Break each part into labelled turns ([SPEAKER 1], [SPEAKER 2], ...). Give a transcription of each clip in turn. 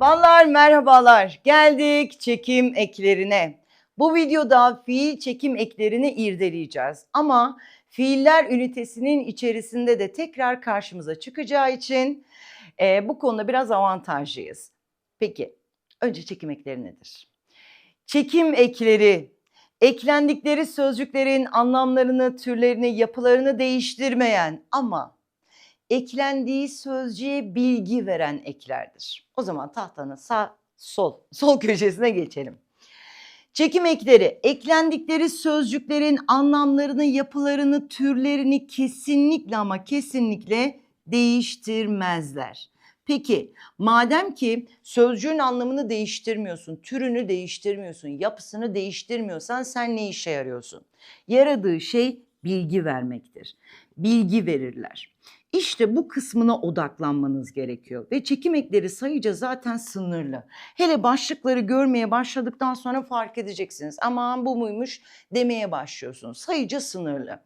[SPEAKER 1] Merhabalar, merhabalar. Geldik çekim eklerine. Bu videoda fiil çekim eklerini irdeleyeceğiz. Ama fiiller ünitesinin içerisinde de tekrar karşımıza çıkacağı için e, bu konuda biraz avantajlıyız. Peki, önce çekim ekleri nedir? Çekim ekleri, eklendikleri sözcüklerin anlamlarını, türlerini, yapılarını değiştirmeyen ama eklendiği sözcüğe bilgi veren eklerdir. O zaman tahtanın sağ, sol, sol köşesine geçelim. Çekim ekleri, eklendikleri sözcüklerin anlamlarını, yapılarını, türlerini kesinlikle ama kesinlikle değiştirmezler. Peki madem ki sözcüğün anlamını değiştirmiyorsun, türünü değiştirmiyorsun, yapısını değiştirmiyorsan sen ne işe yarıyorsun? Yaradığı şey bilgi vermektir. Bilgi verirler. İşte bu kısmına odaklanmanız gerekiyor ve çekim ekleri sayıca zaten sınırlı. Hele başlıkları görmeye başladıktan sonra fark edeceksiniz. Aman bu muymuş demeye başlıyorsunuz. Sayıca sınırlı.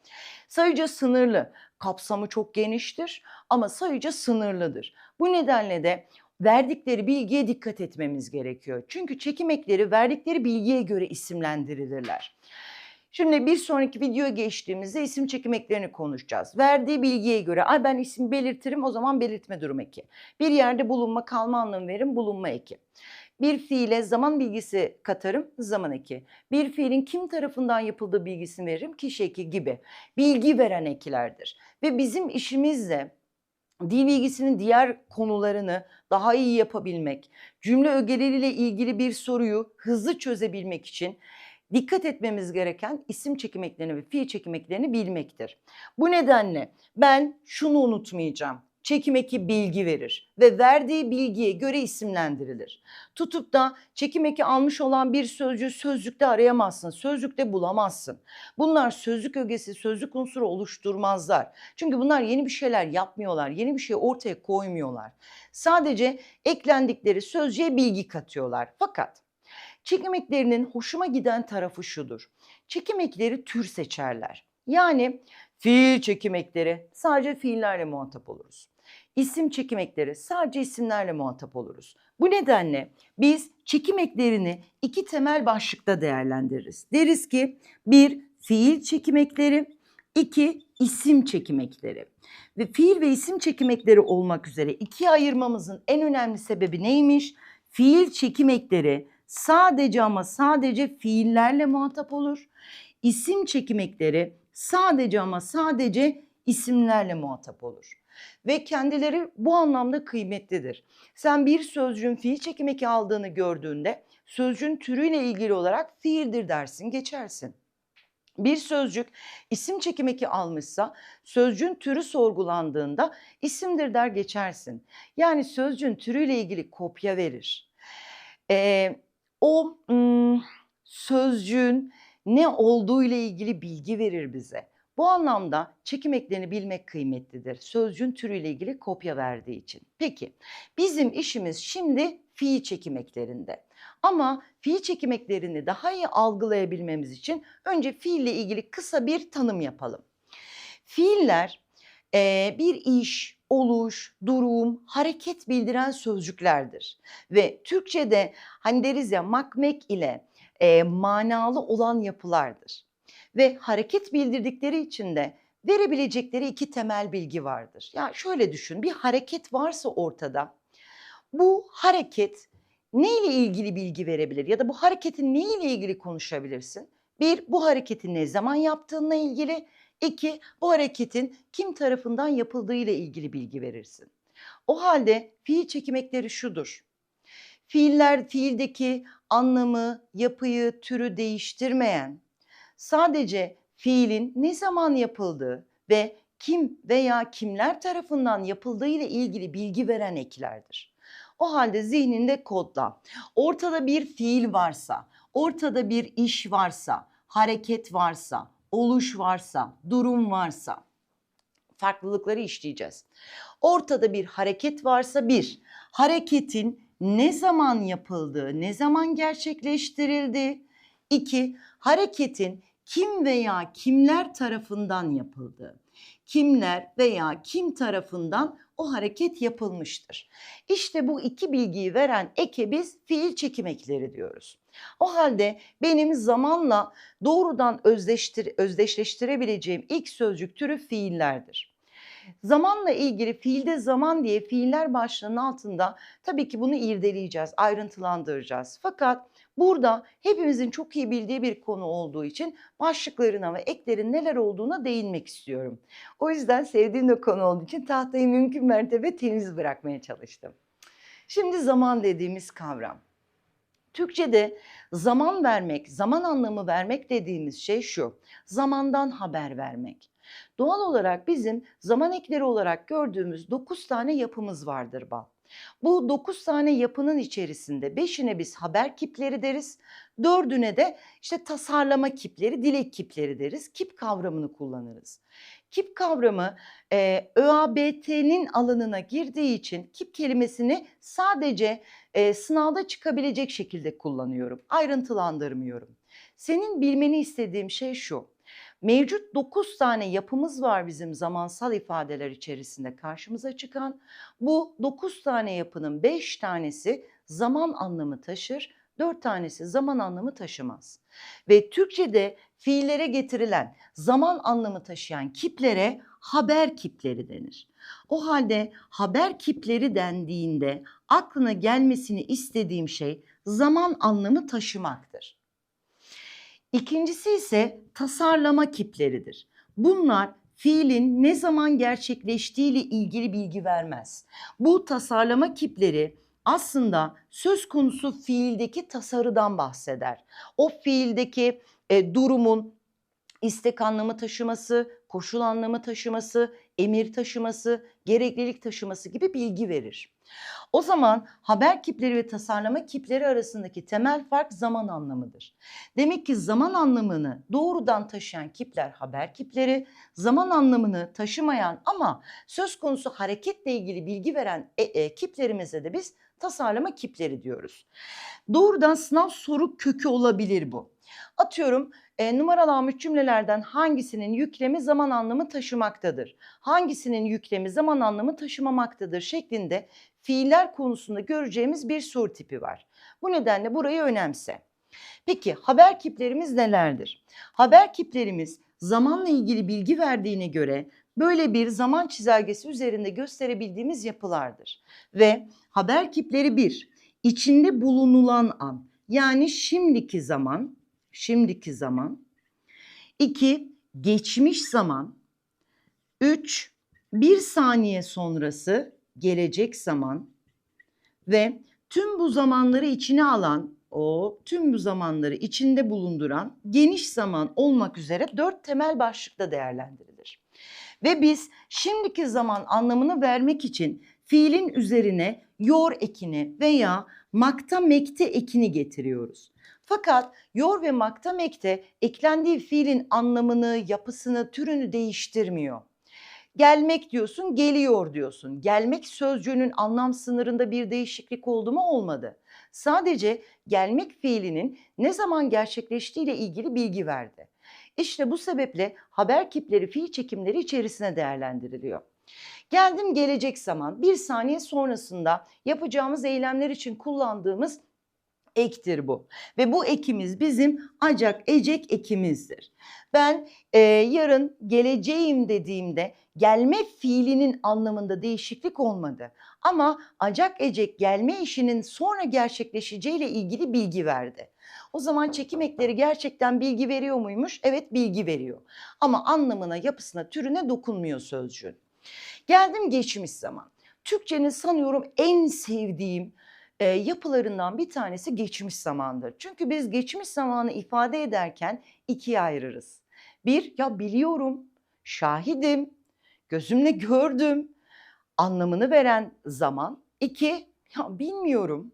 [SPEAKER 1] Sayıca sınırlı. Kapsamı çok geniştir ama sayıca sınırlıdır. Bu nedenle de verdikleri bilgiye dikkat etmemiz gerekiyor. Çünkü çekim ekleri verdikleri bilgiye göre isimlendirilirler. Şimdi bir sonraki videoya geçtiğimizde isim çekim eklerini konuşacağız. Verdiği bilgiye göre ay ben isim belirtirim o zaman belirtme durum eki. Bir yerde bulunma kalma anlamı veririm bulunma eki. Bir fiile zaman bilgisi katarım zaman eki. Bir fiilin kim tarafından yapıldığı bilgisini veririm kişi eki gibi. Bilgi veren ekilerdir. Ve bizim işimiz de dil bilgisinin diğer konularını daha iyi yapabilmek, cümle ögeleriyle ilgili bir soruyu hızlı çözebilmek için dikkat etmemiz gereken isim çekim eklerini ve fiil çekim eklerini bilmektir. Bu nedenle ben şunu unutmayacağım. Çekim eki bilgi verir ve verdiği bilgiye göre isimlendirilir. Tutup da çekim eki almış olan bir sözcüğü sözlükte arayamazsın, sözlükte bulamazsın. Bunlar sözlük ögesi, sözlük unsuru oluşturmazlar. Çünkü bunlar yeni bir şeyler yapmıyorlar, yeni bir şey ortaya koymuyorlar. Sadece eklendikleri sözcüğe bilgi katıyorlar. Fakat Çekim eklerinin hoşuma giden tarafı şudur. Çekim ekleri tür seçerler. Yani fiil çekim ekleri sadece fiillerle muhatap oluruz. İsim çekim ekleri sadece isimlerle muhatap oluruz. Bu nedenle biz çekim eklerini iki temel başlıkta değerlendiririz. Deriz ki bir fiil çekim ekleri, iki isim çekim ekleri. Ve fiil ve isim çekim ekleri olmak üzere ikiye ayırmamızın en önemli sebebi neymiş? Fiil çekim ekleri sadece ama sadece fiillerle muhatap olur. İsim çekim ekleri sadece ama sadece isimlerle muhatap olur. Ve kendileri bu anlamda kıymetlidir. Sen bir sözcüğün fiil çekim eki aldığını gördüğünde sözcüğün türüyle ilgili olarak fiildir dersin geçersin. Bir sözcük isim çekim eki almışsa sözcüğün türü sorgulandığında isimdir der geçersin. Yani sözcüğün türüyle ilgili kopya verir. Ee, o ım, sözcüğün ne olduğu ile ilgili bilgi verir bize. Bu anlamda çekim eklerini bilmek kıymetlidir. Sözcüğün türüyle ilgili kopya verdiği için. Peki bizim işimiz şimdi fiil çekim eklerinde. Ama fiil çekim eklerini daha iyi algılayabilmemiz için önce fiille ilgili kısa bir tanım yapalım. Fiiller e, bir iş, oluş, durum, hareket bildiren sözcüklerdir. Ve Türkçe'de hani deriz ya makmek ile e, manalı olan yapılardır. Ve hareket bildirdikleri için de verebilecekleri iki temel bilgi vardır. Ya şöyle düşün bir hareket varsa ortada bu hareket ne ile ilgili bilgi verebilir ya da bu hareketin ne ile ilgili konuşabilirsin? Bir, bu hareketi ne zaman yaptığınla ilgili. İki, bu hareketin kim tarafından yapıldığı ile ilgili bilgi verirsin. O halde fiil çekim ekleri şudur. Fiiller fiildeki anlamı, yapıyı, türü değiştirmeyen, sadece fiilin ne zaman yapıldığı ve kim veya kimler tarafından yapıldığı ile ilgili bilgi veren eklerdir. O halde zihninde kodla. Ortada bir fiil varsa, ortada bir iş varsa, hareket varsa, oluş varsa, durum varsa farklılıkları işleyeceğiz. Ortada bir hareket varsa bir, hareketin ne zaman yapıldığı, ne zaman gerçekleştirildi. İki, hareketin kim veya kimler tarafından yapıldığı. Kimler veya kim tarafından o hareket yapılmıştır. İşte bu iki bilgiyi veren eke biz fiil çekim ekleri diyoruz. O halde benim zamanla doğrudan özdeştir, özdeşleştirebileceğim ilk sözcük türü fiillerdir. Zamanla ilgili fiilde zaman diye fiiller başlığının altında tabii ki bunu irdeleyeceğiz, ayrıntılandıracağız. Fakat burada hepimizin çok iyi bildiği bir konu olduğu için başlıklarına ve eklerin neler olduğuna değinmek istiyorum. O yüzden sevdiğim de konu olduğu için tahtayı mümkün mertebe temiz bırakmaya çalıştım. Şimdi zaman dediğimiz kavram. Türkçe'de zaman vermek, zaman anlamı vermek dediğimiz şey şu. Zamandan haber vermek. Doğal olarak bizim zaman ekleri olarak gördüğümüz 9 tane yapımız vardır bal. Bu 9 tane yapının içerisinde 5'ine biz haber kipleri deriz. 4'üne de işte tasarlama kipleri, dilek kipleri deriz. Kip kavramını kullanırız. Kip kavramı e, ÖABT'nin alanına girdiği için kip kelimesini sadece e, sınavda çıkabilecek şekilde kullanıyorum. Ayrıntılandırmıyorum. Senin bilmeni istediğim şey şu. Mevcut 9 tane yapımız var bizim zamansal ifadeler içerisinde karşımıza çıkan. Bu 9 tane yapının 5 tanesi zaman anlamı taşır, 4 tanesi zaman anlamı taşımaz. Ve Türkçe'de fiillere getirilen zaman anlamı taşıyan kiplere haber kipleri denir. O halde haber kipleri dendiğinde aklına gelmesini istediğim şey zaman anlamı taşımaktır. İkincisi ise tasarlama kipleridir. Bunlar fiilin ne zaman gerçekleştiği ile ilgili bilgi vermez. Bu tasarlama kipleri aslında söz konusu fiildeki tasarıdan bahseder. O fiildeki e, durumun istek anlamı taşıması, koşul anlamı taşıması, emir taşıması, gereklilik taşıması gibi bilgi verir. O zaman haber kipleri ve tasarlama kipleri arasındaki temel fark zaman anlamıdır. Demek ki zaman anlamını doğrudan taşıyan kipler haber kipleri, zaman anlamını taşımayan ama söz konusu hareketle ilgili bilgi veren e, e, kiplerimize de biz tasarlama kipleri diyoruz. Doğrudan sınav soru kökü olabilir bu. Atıyorum e, numaralanmış cümlelerden hangisinin yüklemi zaman anlamı taşımaktadır? Hangisinin yüklemi zaman anlamı taşımamaktadır şeklinde fiiller konusunda göreceğimiz bir soru tipi var. Bu nedenle burayı önemse. Peki haber kiplerimiz nelerdir? Haber kiplerimiz zamanla ilgili bilgi verdiğine göre böyle bir zaman çizelgesi üzerinde gösterebildiğimiz yapılardır. Ve haber kipleri bir, içinde bulunulan an yani şimdiki zaman, şimdiki zaman. İki, geçmiş zaman. Üç, bir saniye sonrası gelecek zaman ve tüm bu zamanları içine alan o tüm bu zamanları içinde bulunduran geniş zaman olmak üzere dört temel başlıkta değerlendirilir. Ve biz şimdiki zaman anlamını vermek için fiilin üzerine yor ekini veya makta mekte ekini getiriyoruz. Fakat yor ve makta mekte eklendiği fiilin anlamını, yapısını, türünü değiştirmiyor. Gelmek diyorsun, geliyor diyorsun. Gelmek sözcüğünün anlam sınırında bir değişiklik oldu mu olmadı. Sadece gelmek fiilinin ne zaman gerçekleştiğiyle ilgili bilgi verdi. İşte bu sebeple haber kipleri fiil çekimleri içerisine değerlendiriliyor. Geldim gelecek zaman bir saniye sonrasında yapacağımız eylemler için kullandığımız ektir bu. Ve bu ekimiz bizim acak ecek ekimizdir. Ben e, yarın geleceğim dediğimde gelme fiilinin anlamında değişiklik olmadı. Ama acak ecek gelme işinin sonra gerçekleşeceğiyle ilgili bilgi verdi. O zaman çekim ekleri gerçekten bilgi veriyor muymuş? Evet bilgi veriyor. Ama anlamına, yapısına, türüne dokunmuyor sözcüğün. Geldim geçmiş zaman. Türkçenin sanıyorum en sevdiğim e, yapılarından bir tanesi geçmiş zamandır. Çünkü biz geçmiş zamanı ifade ederken ikiye ayırırız. Bir, ya biliyorum, şahidim, gözümle gördüm anlamını veren zaman. İki, ya bilmiyorum,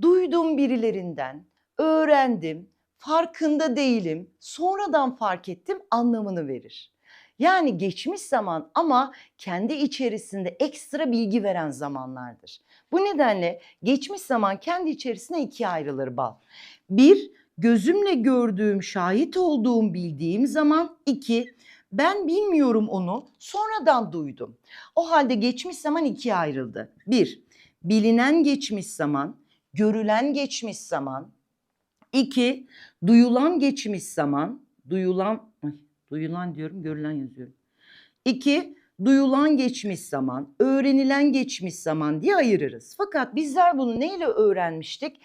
[SPEAKER 1] duydum birilerinden, öğrendim, farkında değilim, sonradan fark ettim anlamını verir. Yani geçmiş zaman ama kendi içerisinde ekstra bilgi veren zamanlardır. Bu nedenle geçmiş zaman kendi içerisine ikiye ayrılır bal. Bir, gözümle gördüğüm, şahit olduğum, bildiğim zaman. iki Ben bilmiyorum onu, sonradan duydum. O halde geçmiş zaman ikiye ayrıldı. Bir, bilinen geçmiş zaman, görülen geçmiş zaman. İki, duyulan geçmiş zaman, duyulan, ay, duyulan diyorum, görülen yazıyorum. İki, duyulan geçmiş zaman, öğrenilen geçmiş zaman diye ayırırız. Fakat bizler bunu neyle öğrenmiştik?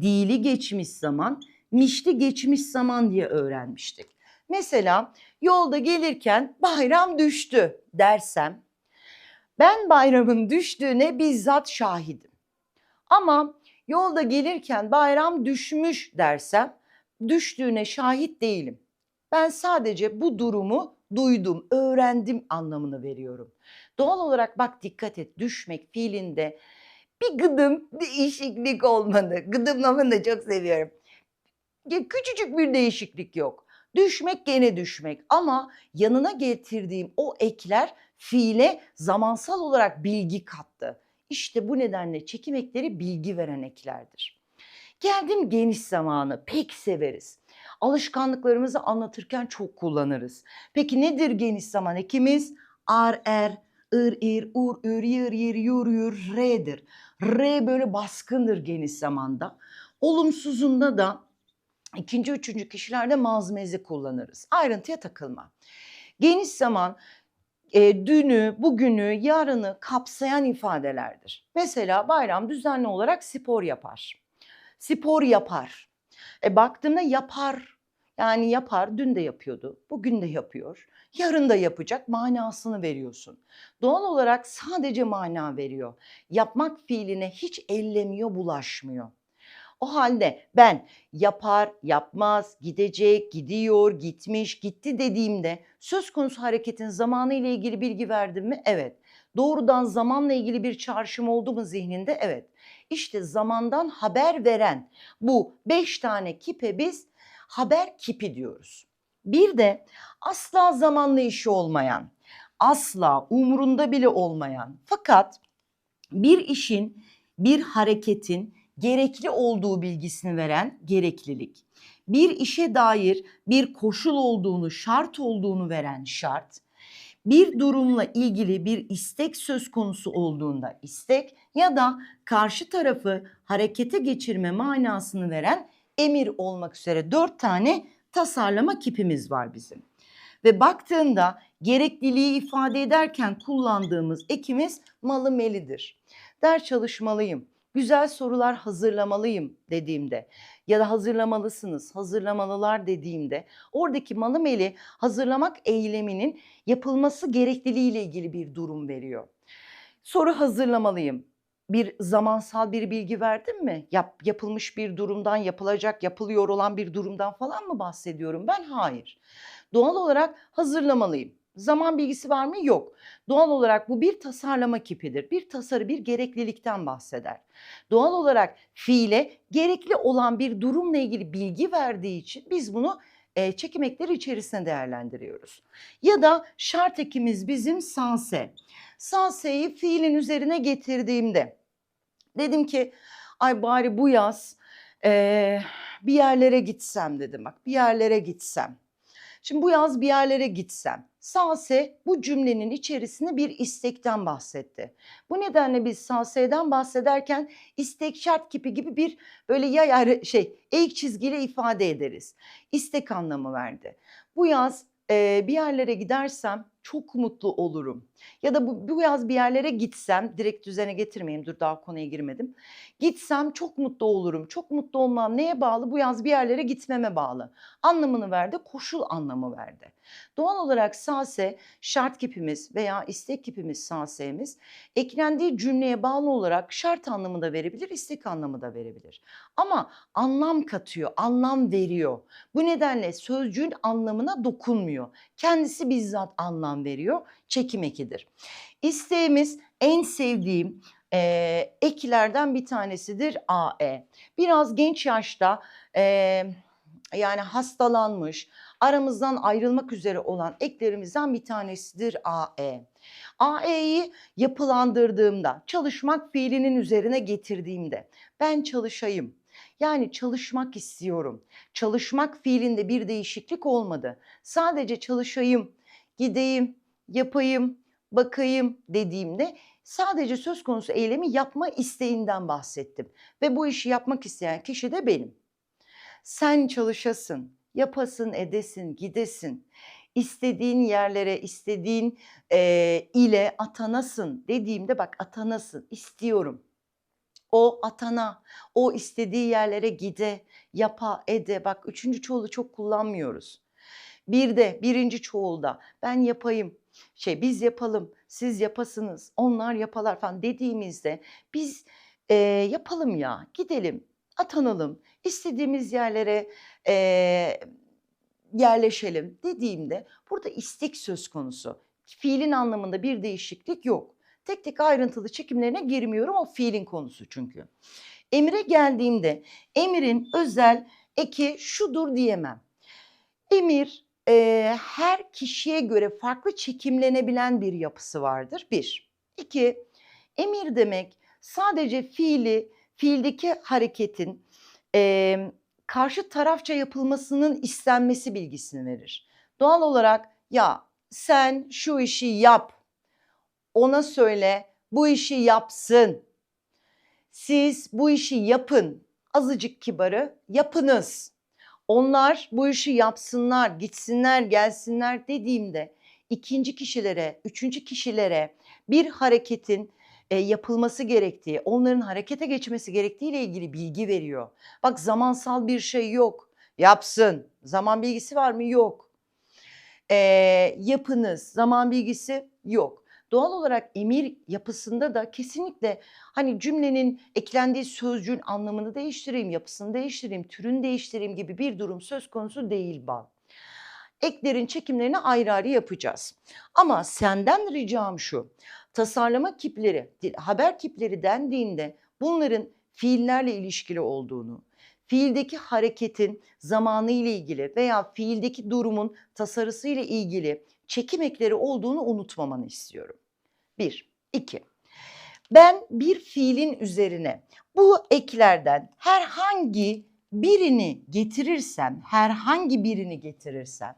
[SPEAKER 1] Dili geçmiş zaman, mişli geçmiş zaman diye öğrenmiştik. Mesela yolda gelirken bayram düştü dersem ben bayramın düştüğüne bizzat şahidim. Ama yolda gelirken bayram düşmüş dersem düştüğüne şahit değilim. Ben sadece bu durumu duydum, öğrendim anlamını veriyorum. Doğal olarak bak dikkat et düşmek fiilinde bir gıdım değişiklik olmadı. Gıdımlamanı da çok seviyorum. Küçücük bir değişiklik yok. Düşmek gene düşmek ama yanına getirdiğim o ekler fiile zamansal olarak bilgi kattı. İşte bu nedenle çekim ekleri bilgi veren eklerdir. Geldim geniş zamanı pek severiz. Alışkanlıklarımızı anlatırken çok kullanırız. Peki nedir geniş zaman ekimiz? Ar er, ır ir, ur ür, yır yir, yur yur, re'dir. Re böyle baskındır geniş zamanda. Olumsuzunda da ikinci, üçüncü kişilerde mazmezi kullanırız. Ayrıntıya takılma. Geniş zaman e, dünü, bugünü, yarını kapsayan ifadelerdir. Mesela bayram düzenli olarak spor yapar. Spor yapar. E baktığımda yapar. Yani yapar, dün de yapıyordu, bugün de yapıyor, yarın da yapacak manasını veriyorsun. Doğal olarak sadece mana veriyor. Yapmak fiiline hiç ellemiyor, bulaşmıyor. O halde ben yapar, yapmaz, gidecek, gidiyor, gitmiş, gitti dediğimde söz konusu hareketin zamanı ile ilgili bilgi verdim mi? Evet. Doğrudan zamanla ilgili bir çağrışım oldu mu zihninde? Evet. İşte zamandan haber veren bu beş tane kipe biz haber kipi diyoruz. Bir de asla zamanla işi olmayan, asla umurunda bile olmayan fakat bir işin, bir hareketin gerekli olduğu bilgisini veren gereklilik. Bir işe dair bir koşul olduğunu, şart olduğunu veren şart. Bir durumla ilgili bir istek söz konusu olduğunda istek ya da karşı tarafı harekete geçirme manasını veren emir olmak üzere dört tane tasarlama kipimiz var bizim. Ve baktığında gerekliliği ifade ederken kullandığımız ekimiz malı melidir. Ders çalışmalıyım, güzel sorular hazırlamalıyım dediğimde ya da hazırlamalısınız, hazırlamalılar dediğimde oradaki malı meli hazırlamak eyleminin yapılması gerekliliği ile ilgili bir durum veriyor. Soru hazırlamalıyım. Bir zamansal bir bilgi verdim mi? Yap, yapılmış bir durumdan, yapılacak, yapılıyor olan bir durumdan falan mı bahsediyorum? Ben hayır. Doğal olarak hazırlamalıyım. Zaman bilgisi var mı? Yok. Doğal olarak bu bir tasarlama kipidir. Bir tasarı, bir gereklilikten bahseder. Doğal olarak fiile gerekli olan bir durumla ilgili bilgi verdiği için biz bunu e, çekim içerisinde değerlendiriyoruz. Ya da şart ekimiz bizim sanse. Sanse'yi fiilin üzerine getirdiğimde dedim ki ay bari bu yaz e, bir yerlere gitsem dedim bak bir yerlere gitsem. Şimdi bu yaz bir yerlere gitsem. Sanse bu cümlenin içerisinde bir istekten bahsetti. Bu nedenle biz sanse'den bahsederken istek şart kipi gibi bir böyle yay şey eğik çizgiyle ifade ederiz. İstek anlamı verdi. Bu yaz e, bir yerlere gidersem çok mutlu olurum. Ya da bu, bu yaz bir yerlere gitsem, direkt düzene getirmeyeyim dur daha konuya girmedim. Gitsem çok mutlu olurum. Çok mutlu olmam neye bağlı? Bu yaz bir yerlere gitmeme bağlı. Anlamını verdi, koşul anlamı verdi. Doğal olarak sase, şart kipimiz veya istek kipimiz sasemiz eklendiği cümleye bağlı olarak şart anlamı da verebilir, istek anlamı da verebilir. Ama anlam katıyor, anlam veriyor. Bu nedenle sözcüğün anlamına dokunmuyor. Kendisi bizzat anlam veriyor. Çekim ekidir. İsteğimiz en sevdiğim e, eklerden bir tanesidir AE. Biraz genç yaşta e, yani hastalanmış, aramızdan ayrılmak üzere olan eklerimizden bir tanesidir AE. AE'yi yapılandırdığımda, çalışmak fiilinin üzerine getirdiğimde ben çalışayım. Yani çalışmak istiyorum. Çalışmak fiilinde bir değişiklik olmadı. Sadece çalışayım gideyim, yapayım, bakayım dediğimde sadece söz konusu eylemi yapma isteğinden bahsettim. Ve bu işi yapmak isteyen kişi de benim. Sen çalışasın, yapasın, edesin, gidesin. istediğin yerlere, istediğin eee, ile atanasın dediğimde bak atanasın, istiyorum. O atana, o istediği yerlere gide, yapa, ede. Bak üçüncü çoğulu çok kullanmıyoruz. Bir de birinci çoğulda ben yapayım, şey biz yapalım, siz yapasınız, onlar yapalar falan dediğimizde biz eee, yapalım ya, gidelim, atanalım, istediğimiz yerlere eee, yerleşelim dediğimde burada istek söz konusu. Fiilin anlamında bir değişiklik yok. Tek tek ayrıntılı çekimlerine girmiyorum o fiilin konusu çünkü. Emire geldiğimde emirin özel eki şudur diyemem. Emir eee, her kişiye göre farklı çekimlenebilen bir yapısı vardır. Bir. İki, emir demek sadece fiili, fiildeki hareketin eee, karşı tarafça yapılmasının istenmesi bilgisini verir. Doğal olarak ya sen şu işi yap, ona söyle bu işi yapsın. Siz bu işi yapın. Azıcık kibarı yapınız. Onlar bu işi yapsınlar, gitsinler, gelsinler dediğimde ikinci kişilere, üçüncü kişilere bir hareketin e, yapılması gerektiği, onların harekete geçmesi gerektiği ile ilgili bilgi veriyor. Bak zamansal bir şey yok. Yapsın. Zaman bilgisi var mı? Yok. E, yapınız. Zaman bilgisi yok. Doğal olarak emir yapısında da kesinlikle hani cümlenin eklendiği sözcüğün anlamını değiştireyim, yapısını değiştireyim, türünü değiştireyim gibi bir durum söz konusu değil bal. Eklerin çekimlerini ayrı ayrı yapacağız. Ama senden ricam şu. Tasarlama kipleri, haber kipleri dendiğinde bunların fiillerle ilişkili olduğunu, fiildeki hareketin zamanı ile ilgili veya fiildeki durumun tasarısı ile ilgili çekim ekleri olduğunu unutmamanı istiyorum. Bir. iki. Ben bir fiilin üzerine bu eklerden herhangi birini getirirsem, herhangi birini getirirsem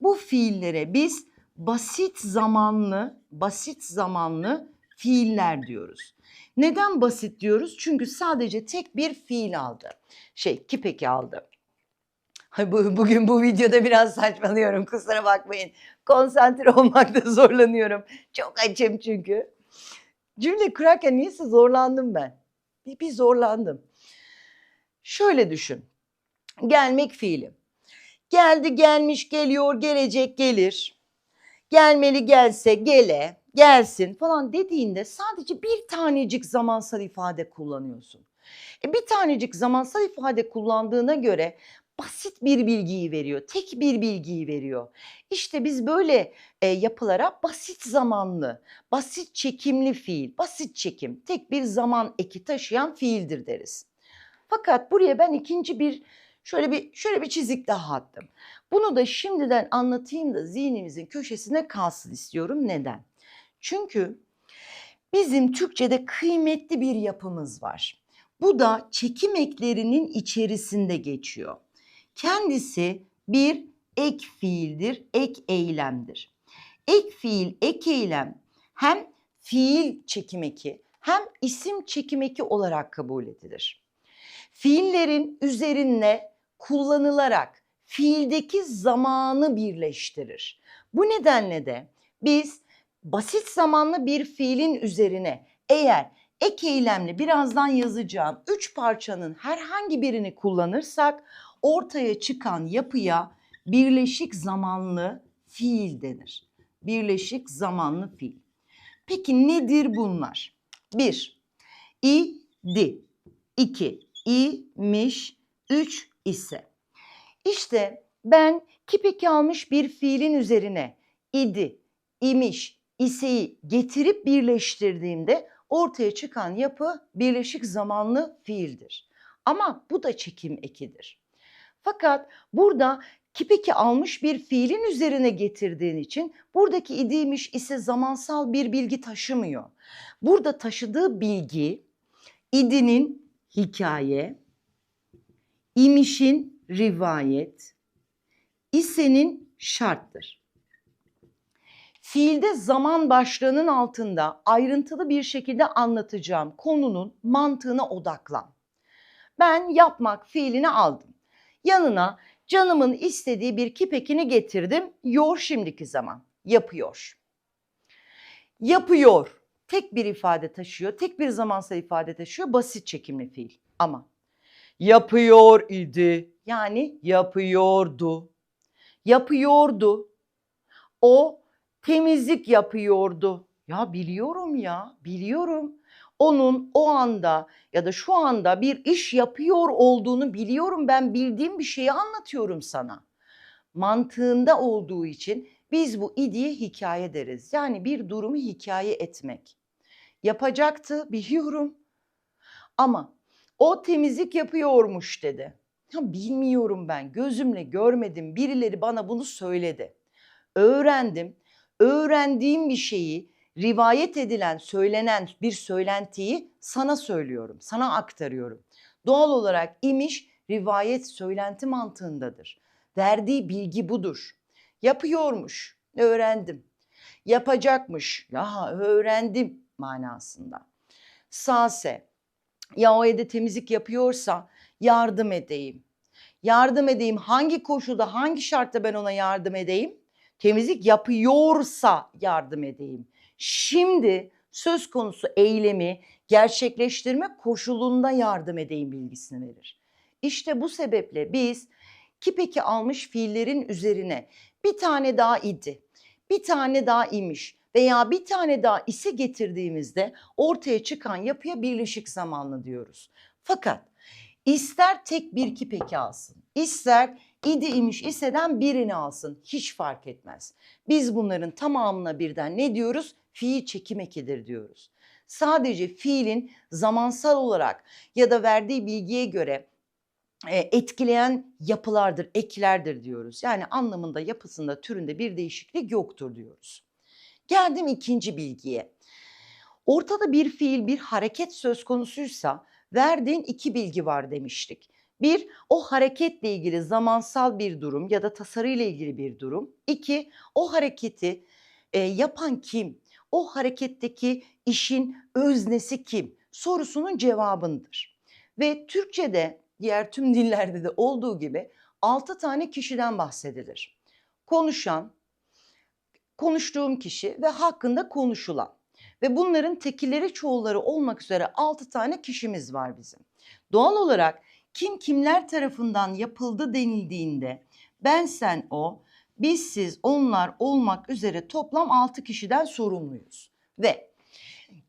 [SPEAKER 1] bu fiillere biz basit zamanlı, basit zamanlı fiiller diyoruz. Neden basit diyoruz? Çünkü sadece tek bir fiil aldı. Şey, kipeki aldı. Bugün bu videoda biraz saçmalıyorum kusura bakmayın. Konsantre olmakta zorlanıyorum. Çok açım çünkü. Cümle kurarken niyeyse zorlandım ben. Bir, bir zorlandım. Şöyle düşün. Gelmek fiili. Geldi gelmiş geliyor gelecek gelir. Gelmeli gelse gele gelsin falan dediğinde sadece bir tanecik zamansal ifade kullanıyorsun. E bir tanecik zamansal ifade kullandığına göre basit bir bilgiyi veriyor. Tek bir bilgiyi veriyor. İşte biz böyle e, yapılara basit zamanlı, basit çekimli fiil, basit çekim, tek bir zaman eki taşıyan fiildir deriz. Fakat buraya ben ikinci bir şöyle bir şöyle bir çizik daha attım. Bunu da şimdiden anlatayım da zihnimizin köşesine kalsın istiyorum. Neden? Çünkü bizim Türkçe'de kıymetli bir yapımız var. Bu da çekim eklerinin içerisinde geçiyor. Kendisi bir ek fiildir, ek eylemdir. Ek fiil, ek eylem hem fiil çekim eki hem isim çekim eki olarak kabul edilir. Fiillerin üzerine kullanılarak fiildeki zamanı birleştirir. Bu nedenle de biz basit zamanlı bir fiilin üzerine eğer ek eylemli birazdan yazacağım üç parçanın herhangi birini kullanırsak ortaya çıkan yapıya birleşik zamanlı fiil denir. Birleşik zamanlı fiil. Peki nedir bunlar? Bir, idi. iki, imiş. Üç ise. İşte ben kipeki almış bir fiilin üzerine idi, imiş, iseyi getirip birleştirdiğimde ortaya çıkan yapı birleşik zamanlı fiildir. Ama bu da çekim ekidir. Fakat burada kipeki almış bir fiilin üzerine getirdiğin için buradaki idiymiş ise zamansal bir bilgi taşımıyor. Burada taşıdığı bilgi idinin hikaye, imişin rivayet, isenin şarttır. Fiilde zaman başlığının altında ayrıntılı bir şekilde anlatacağım konunun mantığına odaklan. Ben yapmak fiilini aldım. Yanına canımın istediği bir kipekini getirdim. Yor şimdiki zaman. Yapıyor. Yapıyor. Tek bir ifade taşıyor. Tek bir zamansal ifade taşıyor. Basit çekimli fiil. Ama yapıyor idi. Yani yapıyordu. Yapıyordu. O temizlik yapıyordu. Ya biliyorum ya, biliyorum. Onun o anda ya da şu anda bir iş yapıyor olduğunu biliyorum. Ben bildiğim bir şeyi anlatıyorum sana. Mantığında olduğu için biz bu idiye hikaye deriz. Yani bir durumu hikaye etmek. Yapacaktı biliyorum. Ama o temizlik yapıyormuş dedi. Ya bilmiyorum ben. Gözümle görmedim. Birileri bana bunu söyledi. Öğrendim. Öğrendiğim bir şeyi rivayet edilen, söylenen bir söylentiyi sana söylüyorum, sana aktarıyorum. Doğal olarak imiş rivayet söylenti mantığındadır. Verdiği bilgi budur. Yapıyormuş, öğrendim. Yapacakmış, ya öğrendim manasında. Sase, ya o evde temizlik yapıyorsa yardım edeyim. Yardım edeyim. Hangi koşulda, hangi şartta ben ona yardım edeyim? Temizlik yapıyorsa yardım edeyim. Şimdi söz konusu eylemi gerçekleştirme koşulunda yardım edeyim bilgisini verir. İşte bu sebeple biz kipeki almış fiillerin üzerine bir tane daha idi, bir tane daha imiş veya bir tane daha ise getirdiğimizde ortaya çıkan yapıya birleşik zamanlı diyoruz. Fakat ister tek bir kipeki alsın, ister idi imiş iseden birini alsın hiç fark etmez. Biz bunların tamamına birden ne diyoruz? Fiil çekim ekidir diyoruz. Sadece fiilin zamansal olarak ya da verdiği bilgiye göre e, etkileyen yapılardır, eklerdir diyoruz. Yani anlamında, yapısında, türünde bir değişiklik yoktur diyoruz. Geldim ikinci bilgiye. Ortada bir fiil, bir hareket söz konusuysa verdiğin iki bilgi var demiştik. Bir, o hareketle ilgili zamansal bir durum ya da tasarıyla ilgili bir durum. İki, o hareketi e, yapan kim? O hareketteki işin öznesi kim? Sorusunun cevabındır. Ve Türkçe'de diğer tüm dillerde de olduğu gibi altı tane kişiden bahsedilir. Konuşan, konuştuğum kişi ve hakkında konuşulan. Ve bunların tekilleri çoğulları olmak üzere altı tane kişimiz var bizim. Doğal olarak kim kimler tarafından yapıldı denildiğinde ben sen o, biz siz onlar olmak üzere toplam 6 kişiden sorumluyuz. Ve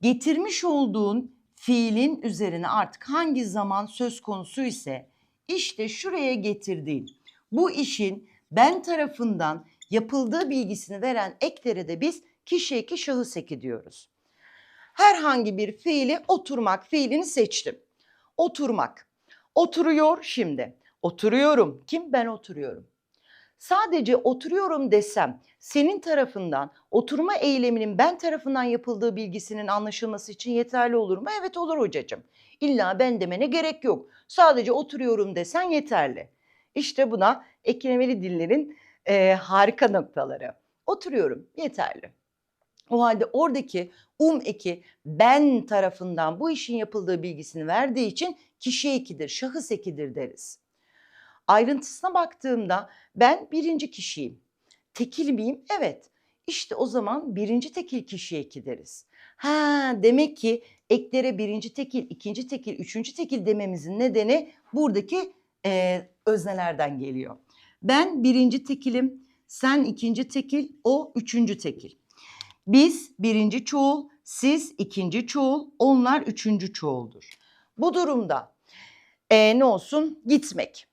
[SPEAKER 1] getirmiş olduğun fiilin üzerine artık hangi zaman söz konusu ise işte şuraya getirdiğin bu işin ben tarafından yapıldığı bilgisini veren eklere de biz kişi eki şahıs eki diyoruz. Herhangi bir fiili oturmak fiilini seçtim. Oturmak. Oturuyor şimdi. Oturuyorum. Kim? Ben oturuyorum. Sadece oturuyorum desem senin tarafından oturma eyleminin ben tarafından yapıldığı bilgisinin anlaşılması için yeterli olur mu? Evet olur hocacığım. İlla ben demene gerek yok. Sadece oturuyorum desen yeterli. İşte buna eklemeli dillerin e, harika noktaları. Oturuyorum yeterli. O halde oradaki um eki ben tarafından bu işin yapıldığı bilgisini verdiği için kişi ekidir, şahıs ekidir deriz. Ayrıntısına baktığımda ben birinci kişiyim. Tekil miyim? Evet. İşte o zaman birinci tekil kişi eki. Ha demek ki eklere birinci tekil, ikinci tekil, üçüncü tekil dememizin nedeni buradaki e, öznelerden geliyor. Ben birinci tekilim, sen ikinci tekil, o üçüncü tekil. Biz birinci çoğul, siz ikinci çoğul, onlar üçüncü çoğuldur. Bu durumda e, ne olsun? Gitmek.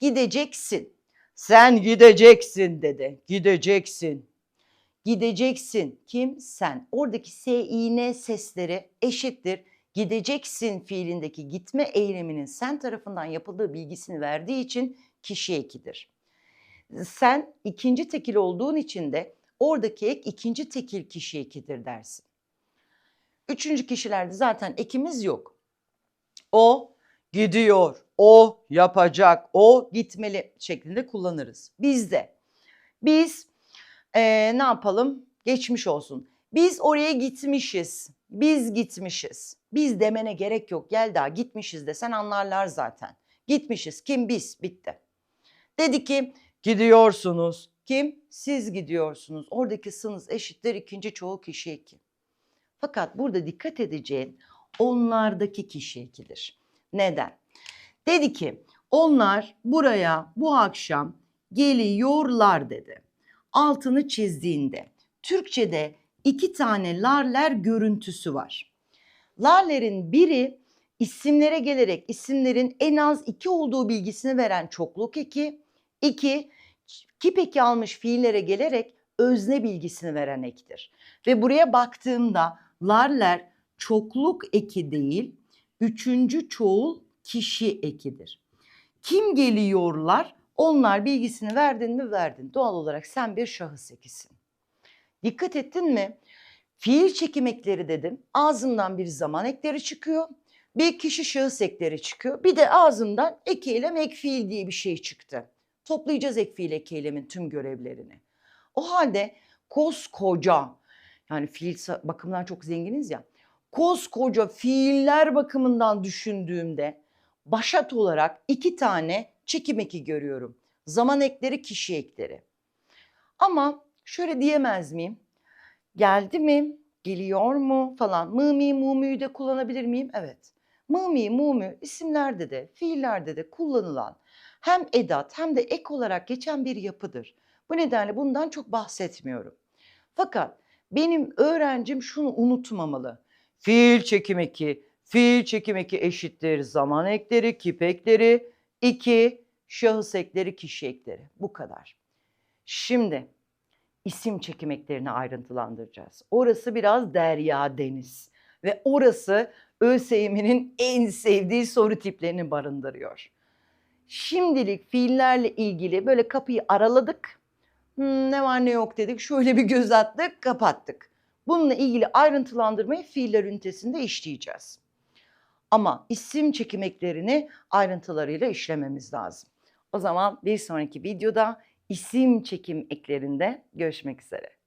[SPEAKER 1] Gideceksin. Sen gideceksin dedi. Gideceksin. Gideceksin. Kim? Sen. Oradaki S, I, N sesleri eşittir. Gideceksin fiilindeki gitme eyleminin sen tarafından yapıldığı bilgisini verdiği için kişi ekidir. Sen ikinci tekil olduğun için de oradaki ek ikinci tekil kişi ekidir dersin. Üçüncü kişilerde zaten ekimiz yok. O gidiyor, o yapacak, o gitmeli şeklinde kullanırız. Bizde biz e, ne yapalım? Geçmiş olsun. Biz oraya gitmişiz. Biz gitmişiz. Biz demene gerek yok. Gel daha gitmişiz de sen anlarlar zaten. Gitmişiz. Kim biz? Bitti. Dedi ki gidiyorsunuz. Kim? Siz gidiyorsunuz. Oradaki sınız eşittir ikinci çoğul kişi eki. Fakat burada dikkat edeceğin onlardaki kişi ekidir. Neden? Dedi ki onlar buraya bu akşam geliyorlar dedi. Altını çizdiğinde Türkçe'de iki tane larler görüntüsü var. Larlerin biri isimlere gelerek isimlerin en az iki olduğu bilgisini veren çokluk eki. iki kip eki almış fiillere gelerek özne bilgisini veren ektir. Ve buraya baktığımda larler çokluk eki değil, üçüncü çoğul kişi ekidir. Kim geliyorlar? Onlar bilgisini verdin mi verdin. Doğal olarak sen bir şahıs ekisin. Dikkat ettin mi? Fiil çekim ekleri dedim. Ağzımdan bir zaman ekleri çıkıyor. Bir kişi şahıs ekleri çıkıyor. Bir de ağzımdan ek eylem ek fiil diye bir şey çıktı. Toplayacağız ek fiil ek eylemin tüm görevlerini. O halde koskoca yani fiil bakımından çok zenginiz ya. Koskoca fiiller bakımından düşündüğümde başat olarak iki tane çekim eki görüyorum. Zaman ekleri, kişi ekleri. Ama şöyle diyemez miyim? Geldi mi? Geliyor mu? Falan. Mı mi mu mu'yu de kullanabilir miyim? Evet. Mı mi mu mu isimlerde de fiillerde de kullanılan hem edat hem de ek olarak geçen bir yapıdır. Bu nedenle bundan çok bahsetmiyorum. Fakat benim öğrencim şunu unutmamalı. Fiil çekim eki, fiil çekim eki eşittir zaman ekleri, kip ekleri, iki şahıs ekleri, kişi ekleri. Bu kadar. Şimdi isim çekim eklerini ayrıntılandıracağız. Orası biraz derya deniz ve orası ÖSYM'nin en sevdiği soru tiplerini barındırıyor. Şimdilik fiillerle ilgili böyle kapıyı araladık. Hmm, ne var ne yok dedik. Şöyle bir göz attık, kapattık. Bununla ilgili ayrıntılandırmayı fiiller ünitesinde işleyeceğiz. Ama isim çekim eklerini ayrıntılarıyla işlememiz lazım. O zaman bir sonraki videoda isim çekim eklerinde görüşmek üzere.